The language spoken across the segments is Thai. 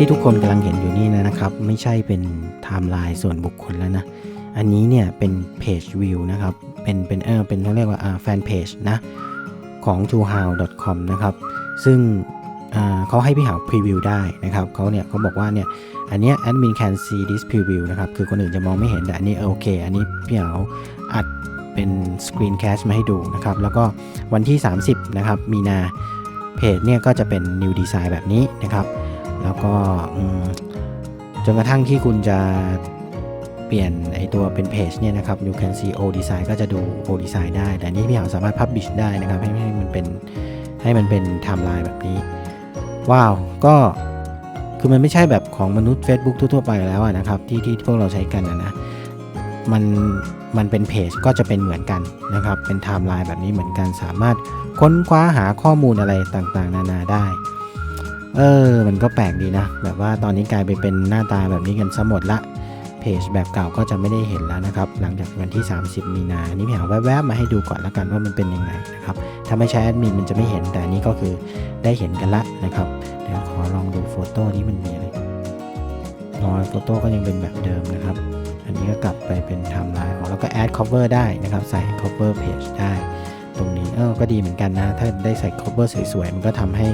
ที่ทุกคนกำลังเห็นอยู่นี่นะครับ ไม่ใช่เป็นไทม์ไลน์ส่วนบุคคลแล้วนะ อันนี้เนี่ยเป็นเพจวิวนะครับ เป็นเป็นเออเป็นเขาเรียกว่าแฟนเพจนะของ t o h o w c o m นะครับ ซึ่งเขาให้พี่หาวพรีวิวได้นะครับเขาเนี่ยเขาบอกว่าเนี่ยอันเนี้ย admin can see this preview นะครับคือคนอื่นจะมองไม่เห็นแต่อันนี้โอเค อันนี้พี่หาวอัดเป็นสกรีนแคสมาให้ดูนะครับ แล้วก็วันที่ 30 นะครับ มีนาเพจเนี่ยก็จะเป็น new design แบบนี้นะครับ แล้วก็จนกระทั่งที่คุณจะเปลี่ยนไอตัวเป็นเพจเนี่ยนะครับ you can see old design ก็จะดู old design ได้ แต่นี่พี่หาสามารถ publish ได้นะครับให้ให้มันเป็นให้มันเป็นไทม์ไลน์แบบนี้ ว้าว ก็คือมันไม่ใช่แบบของมนุษย์ Facebook ทั่วๆไปแล้วนะครับ ที่ที่พวกเราใช้กันนะนะมันมันเป็นเพจก็จะเป็นเหมือนกันนะครับ เป็นไทม์ไลน์แบบนี้เหมือนกันสามารถค้นคว้าหาข้อมูลอะไรต่างๆ นานาได้ เออ มันก็แปลกดีนะ แบบว่าตอนนี้กลายไปเป็นหน้าตาแบบนี้กันซะหมดละเพจแบบเก่าก็จะไม่ได้เห็นแล้วนะครับ หลังจากวันที่ 30 มีนาอันนี้พี่หาแวบๆมาให้ดูก่อนละกันว่ามันเป็นยังไงนะครับ ถ้าไม่ใช้แอดมินมันจะไม่เห็น แต่อันนี้ก็คือได้เห็นกันละนะครับ เดี๋ยวขอลองดูโฟโต้นี้มันมีอะไรอยโฟโต้ก็ยังเป็นแบบเดิมนะครับ อันนี้ก็กลับไปเป็นไทม์ไลน์ของแล้วก็ add cover ได้นะครับ ใส่ cover page ได้ ตรงนี้เออก็ดีเหมือนกันนะ ถ้าได้ใส่ cover สวยๆ มันก็ทำให้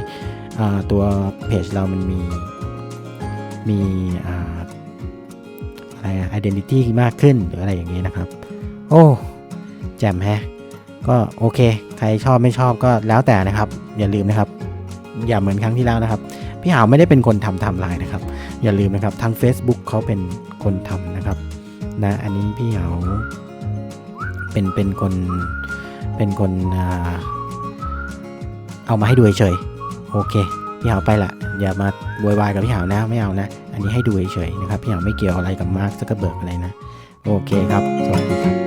ตัวเพจเรามันมีมีอะไรอะ identity มากขึ้นหรืออะไรอย่างนี้นะครับ โอ้ แจ่มแฮะ ก็โอเค ใครชอบไม่ชอบก็แล้วแต่นะครับ อย่าลืมนะครับ อย่าเหมือนครั้งที่แล้วนะครับ พี่หาวไม่ได้เป็นคนทำทำลายนะครับ อย่าลืมนะครับทาง Facebook เขาเป็นคนทำนะครับนะอันนี้พี่หาวเป็นเป็นคน เป็นคนอเอามาให้ดูเฉยโอเคพี่หาวไปละอย่ามาบวยวายกับพี่หาวนะไม่เอานะ อันนี้ให้ดูเฉยๆนะครับพี่หาวไม่เกี่ยวอะไรกับมาร์คซักเกอร์เบิร์กอะไรนะ โอเคครับ สวัสดีครับ